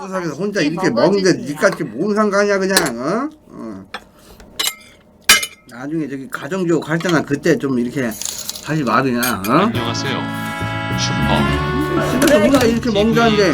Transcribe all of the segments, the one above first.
구석에서 혼자 이렇게 먹는데 니같이 뭔 상관이야 그냥 어? 어. 나중에 저기 가정주고 갈 때나 그때 좀 이렇게 하지 마 그냥 어? 안녕하세요. 슈퍼 집에서 혼자 이렇게 먹는다는데.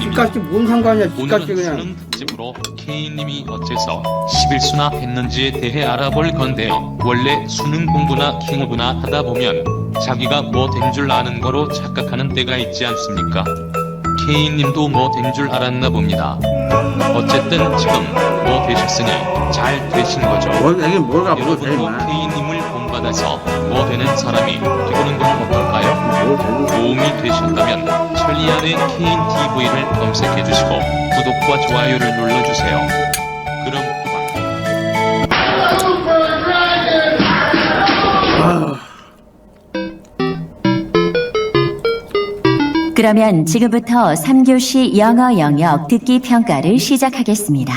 니같이 뭔 상관이야 니같이 오늘은 그냥 수능 특집으로 K님이 어째서 11수나 했는지에 대해 알아볼 건데요. 원래 수능 공부나 킹오브나 하다 보면 자기가 뭐 된 줄 아는 거로 착각하는 때가 있지 않습니까? K님도 뭐 된 줄 알았나 봅니다. 어쨌든 지금 뭐 되셨으니 잘 되신 거죠. 뭘 이게 뭘가 뭐 여러분도 되나 K님을 본받아서 뭐 되는 사람이 되는 건 어떨까요? 도움이 되셨다면 천리안의 케인 TV를 검색해 주시고 구독과 좋아요를 눌러주세요. 그러면 지금부터 3교시 영어 영역 듣기 평가를 시작하겠습니다.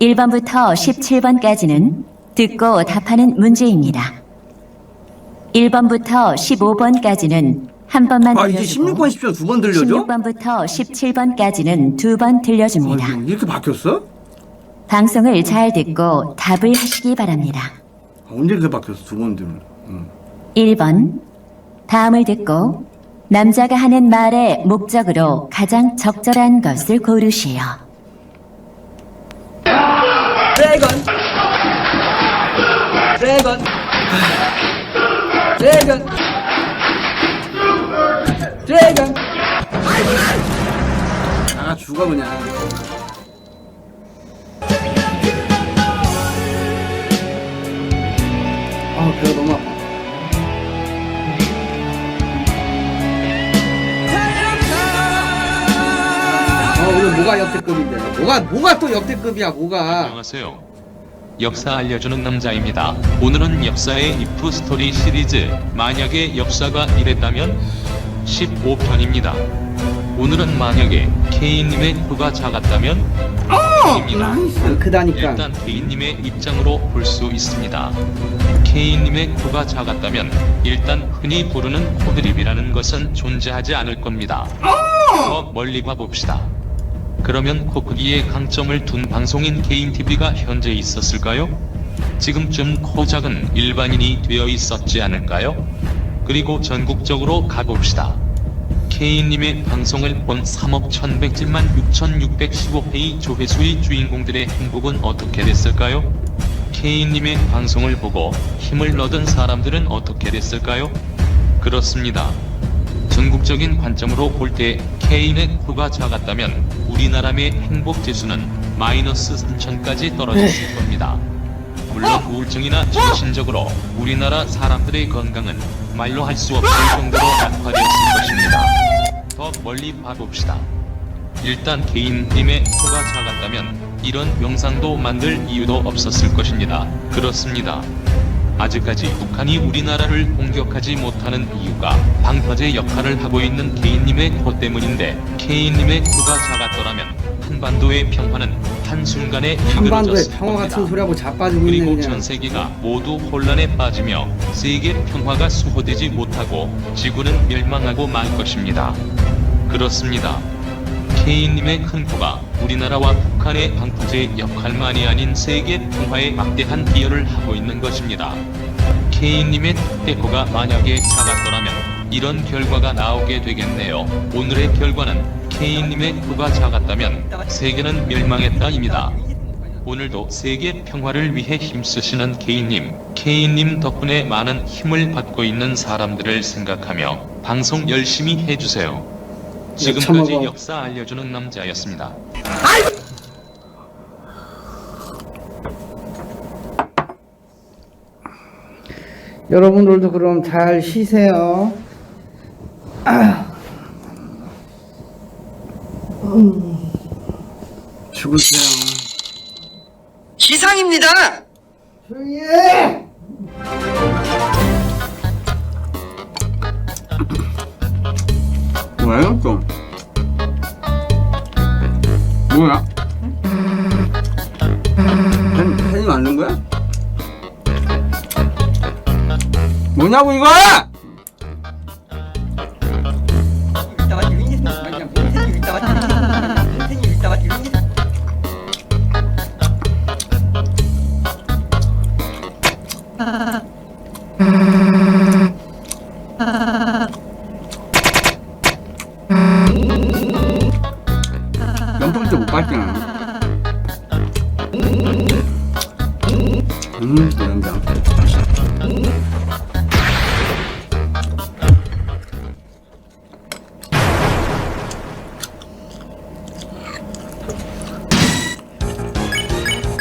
1번부터 17번까지는 듣고 답하는 문제입니다. 1번부터 15번까지는 한 번만 아 이제 들려주고 16번 17번 두 번 들려줘? 16번부터 17번까지는 두 번 들려줍니다. 어이구, 이렇게 바뀌었어? 방송을 잘 듣고 답을 하시기 바랍니다. 언제 이렇게 바뀌었어 두 번 들면 응. 1번 다음을 듣고 남자가 하는 말의 목적으로 가장 적절한 것을 고르시오. 드래곤. 드래곤. 드래곤. 드래곤. 아 죽어 그냥. 아 배가 너무 아파 뭐가 역대급인데 뭐가 뭐가 또 역대급이야 뭐가 안녕하세요. 역사 알려주는 남자입니다. 오늘은 역사의 이프 스토리 시리즈 만약에 역사가 이랬다면 15편입니다. 오늘은 만약에 케인님의 코가 작았다면 입니다. 안 크다니까 일단 케인님의 입장으로 볼 수 있습니다. 케인님의 코가 작았다면 일단 흔히 부르는 코드립이라는 것은 존재하지 않을 겁니다. 더 멀리 가봅시다. 그러면 코 크기에 강점을 둔 방송인 개인 TV가 현재 있었을까요? 지금쯤 코 작은 일반인이 되어 있었지 않을까요? 그리고 전국적으로 가봅시다. K님의 방송을 본 3억 1107만 6615회의 조회수의 주인공들의 행복은 어떻게 됐을까요? K님의 방송을 보고 힘을 얻은 사람들은 어떻게 됐을까요? 그렇습니다. 전국적인 관점으로 볼 때 K의 코가 작았다면 우리나라의 행복 지수는 마이너스 3천까지 떨어졌을 겁니다. 물론 우울증이나 정신적으로 우리나라 사람들의 건강은 말로 할 수 없을 정도로 악화되었을 것입니다. 더 멀리 봐봅시다. 일단 개인님의 코가 작았다면 이런 영상도 만들 이유도 없었을 것입니다. 그렇습니다. 아직까지 북한이 우리나라를 공격하지 못하는 이유가 방파제 역할을 하고 있는 개인님의 코 때문인데 개인님의 코가 작았더라면 한반도의 평화는 한순간에 한반도의 평화 같은. 소리하고 자빠지고 그리고 전 세계가 모두 혼란에 빠지며 세계 평화가 수호되지 못하고 지구는 멸망하고 말 것입니다. 그렇습니다. K님의 큰 코가 우리나라와 북한의 방파제 역할만이 아닌 세계 평화에 막대한 기여를 하고 있는 것입니다. K님의 특대코가 만약에 작았더라면 이런 결과가 나오게 되겠네요. 오늘의 결과는 K님의 코가 작았다면 세계는 멸망했다입니다. 오늘도 세계 평화를 위해 힘쓰시는 K님, K님 덕분에 많은 힘을 받고 있는 사람들을 생각하며 방송 열심히 해주세요. 지금까지. 역사 알려주는 남자였습니다. 여러분들도 그럼 잘 쉬세요 아. 음. 죽으세요 기상입니다 조용히 해! 뭐예요 또? 뭐냐고 이거!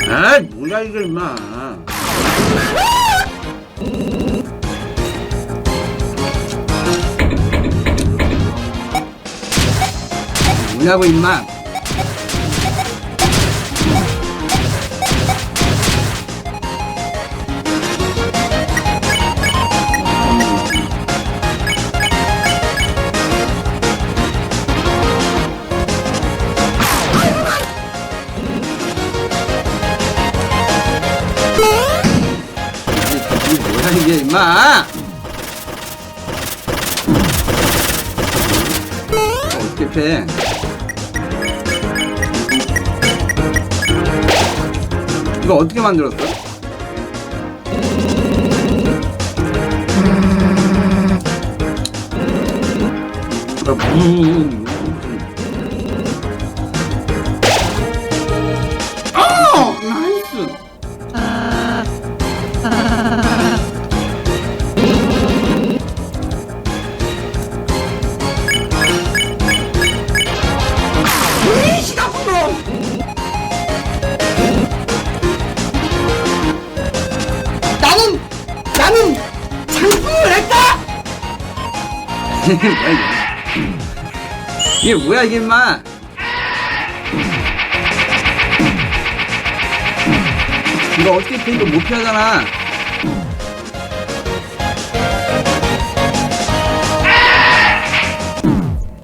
아, 뭐야 이거 임마. 뭐냐고 임마. 이게 임마. 어떻게 패? 이거 어떻게 만들었어? 아, 뭐야 이게? 이게 뭐야 이게 인마? 이거 어떻게 패 이거 못 피하잖아.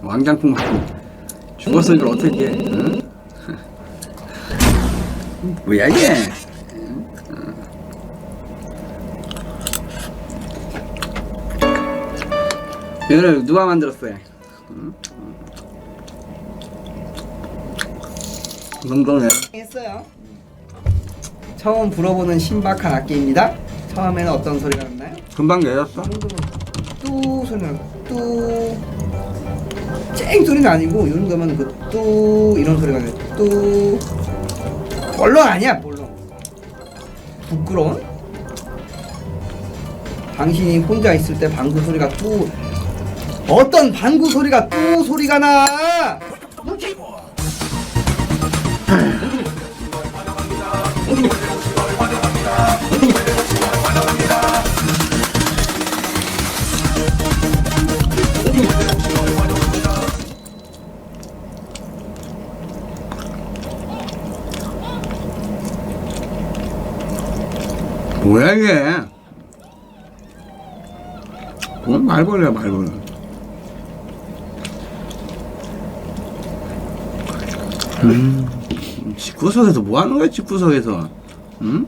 왕장풍 죽었어 이걸 어떻게 해? 응? 뭐야 이게? 이거를 누가 만들었어요? 응? 농동네 했어요. 처음 불어보는 신박한 악기입니다. 처음에는 어떤 소리가 났나요? 금방 내렸어. 뚜 소리 나고 뚜쨍 소리는 아니고 이 정도면 그뚜 이런 소리가 나요. 뚜 볼론 아니야 볼론. 부끄러운? 당신이 혼자 있을 때 방구 소리가 뚜 어떤 방구 소리가 뚜 소리가 나? 뭐야 이게? 그건 말벌레야 말벌 음, 집구석에서 뭐 하는 거야 집구석에서? 응?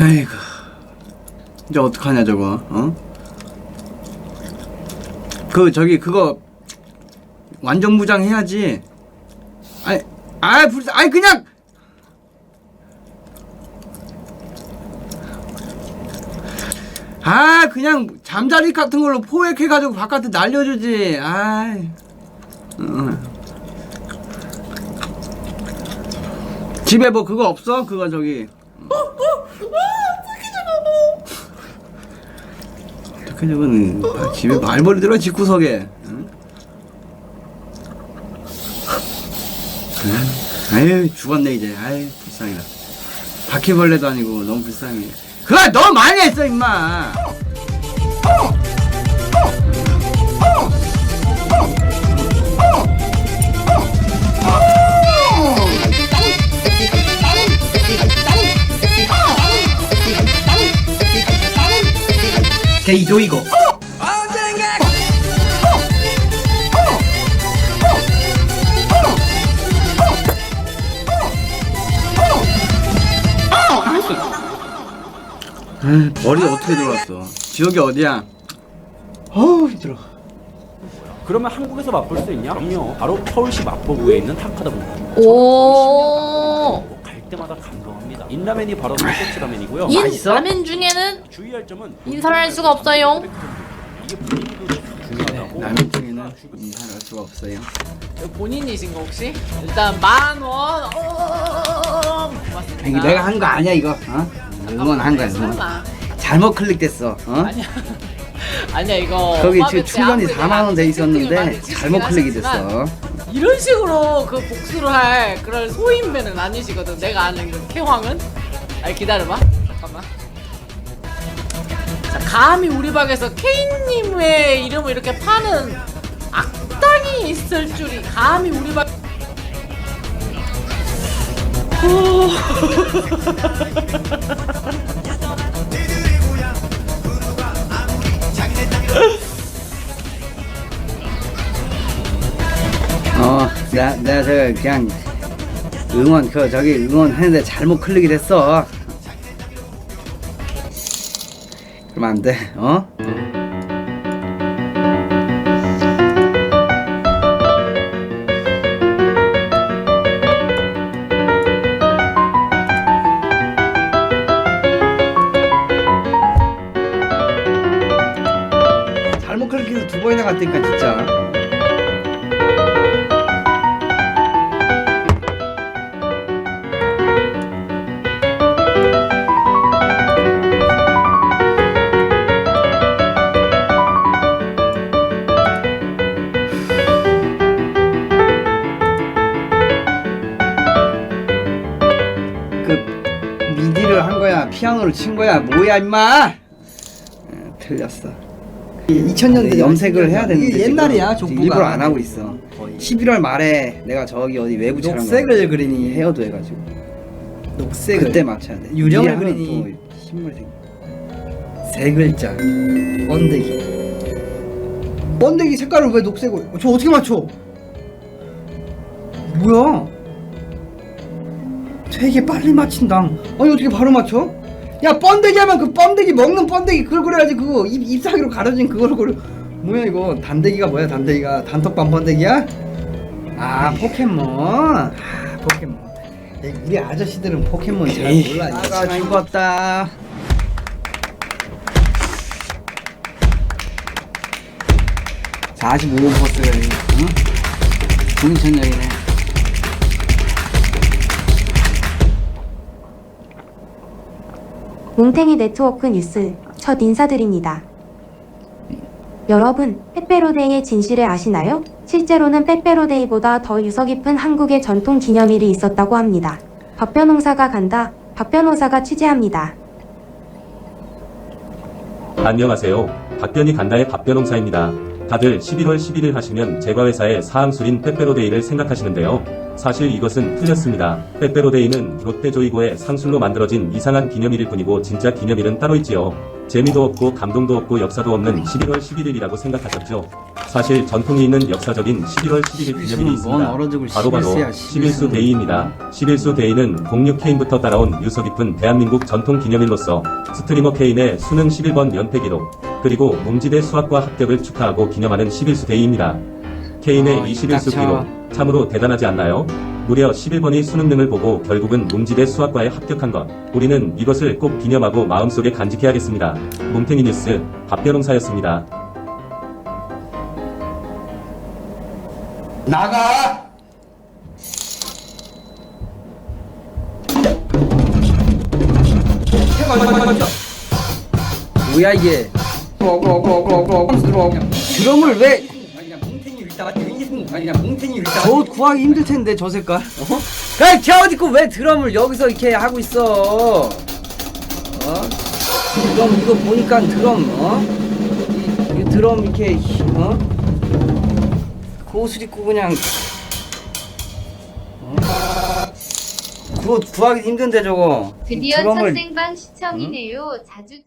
에이구, 이제 어떡하냐 저거? 어? 그 저기 그거 완전 무장 해야지. 아이, 아이 불쌍, 아이 그냥. 아 그냥 잠자리 같은 걸로 포획해가지고 바깥에 날려주지. 아이. 어. 집에 뭐 그거 없어? 그거 저기. 어떻게 저거는. 아, 집에 말벌이 들어 집구석에. 응? 아유 죽었네 이제. 아유 불쌍해라 바퀴벌레도 아니고 너무 불쌍해. 그거 너무 많이 했어 임마 데이죠 이거 아, 머리 어떻게 들어왔어 지역이 어디야 어우 힘들어 그러면 한국에서 맛볼 수 있냐? 그럼요. 바로 서울시 마포구에 있는 타카다입니다. 오. 갈 때마다 감동합니다. 인라면이 바로 떡꼬치 라면이고요. 인 맛있어? 라면 중에는 주의할 점은 인사를 할 수가 없어요. 이게 분위기도 중요하다고. 남의 중에는 인사를 할 수가 없어요. 본인이신 거 혹시? 일단 만 원. 어, 고맙습니다. 이거 내가 한 거 아니야 이거. 어? 응원한 거야 응원. 설마. 잘못 클릭됐어. 어? 아니야. 아니야 이거. 거기 지금 때 충전이 아무리 4만 원 돼 있었는데 잘못 클릭이 됐어. 이런 식으로 그 복수를 할 그런 소인배는 아니시거든. 내가 아는 그 캐황은. 아니 기다려봐. 잠깐만. 자 감히 우리 방에서 케인님의 이름을 이렇게 파는 악당이 있을 줄이 감히 우리 방. 어, 나, 내가 저 그냥 응원 그 저기 응원했는데 잘못 클릭이 됐어. 그러면 안 돼, 어? 잘못 클릭해서 두 번이나 갔다니까 진짜. 피아노를 친 거야. 뭐야 임마? 어, 틀렸어. 2000년대 염색을 해야 되는데 이게 옛날이야, 지금 족보가. 일부러 안 하고 있어. 11월 말에 내가 저기 어디 외부 촬영 녹색을 그리니. 헤어도 해가지고. 녹색을. 그때 맞춰야 돼. 유령을 미리 하면 그리니. 또 힘을 생 세 글자. 번데기. 번데기 색깔을 왜 녹색으로 어, 저 어떻게 맞춰? 뭐야? 되게 빨리 맞힌다. 아니 어떻게 바로 맞춰 야 번데기 하면 그 번데기 먹는 번데기 그걸 그래야지 그거 입, 잎사귀로 가려진 그걸 그려. 뭐야 이거? 단데기가 뭐야 단데기가? 단톡방 번데기야? 아 포켓몬. 아 포켓몬. 야, 우리 아저씨들은 포켓몬 잘 몰라. 나가 죽었다. 45번 버스가 응? 중천역이네 뭉탱이 네트워크 뉴스 첫 인사드립니다. 여러분, 빼빼로데이의 진실을 아시나요? 실제로는 빼빼로데이보다 더 유서 깊은 한국의 전통 기념일이 있었다고 합니다. 박 변호사가 간다. 박 변호사가 취재합니다. 안녕하세요. 박변이 간다의 박변홍사입니다. 다들 11월 11일 하시면 제과 회사의 사항술인 빼빼로데이를 생각하시는데요. 사실 이것은 틀렸습니다. 빼빼로데이는 롯데조이고의 상술로 만들어진 이상한 기념일일 뿐이고 진짜 기념일은 따로 있지요. 재미도 없고 감동도 없고 역사도 없는 11월 11일이라고 생각하셨죠? 사실 전통이 있는 역사적인 11월 11일 기념일이 뭔 있습니다. 바로바로 11수야, 11수 데이입니다. 11수 데이는 공유 케인부터 따라온 유서 깊은 대한민국 전통 기념일로서 스트리머 케인의 수능 11번 연패 기록, 그리고 뭉지대 수학과 합격을 축하하고 기념하는 11수 데이입니다. 케인의 어, 이 11수 닥쳐. 기록, 참으로 대단하지 않나요? 무려 11번이 수능능을 보고 결국은 뭉지대 수학과에 합격한 것. 우리는 이것을 꼭 기념하고 마음속에 간직해야겠습니다. 뭉탱이 뉴스 박변홍사였습니다. 나가 뭐야 이게 드럼을 왜 저 구하기 힘들 텐데 저 색깔 어? 그냥 겨우 입고 왜 드럼을 여기서 이렇게 하고 있어 어? 드럼 이거 보니까 드럼 어? 이, 이 드럼 이렇게 어? 그 옷을 입고 그냥 어? 구하기 힘든데 저거 드디어 드럼을 첫 생방 시청이네요. 자주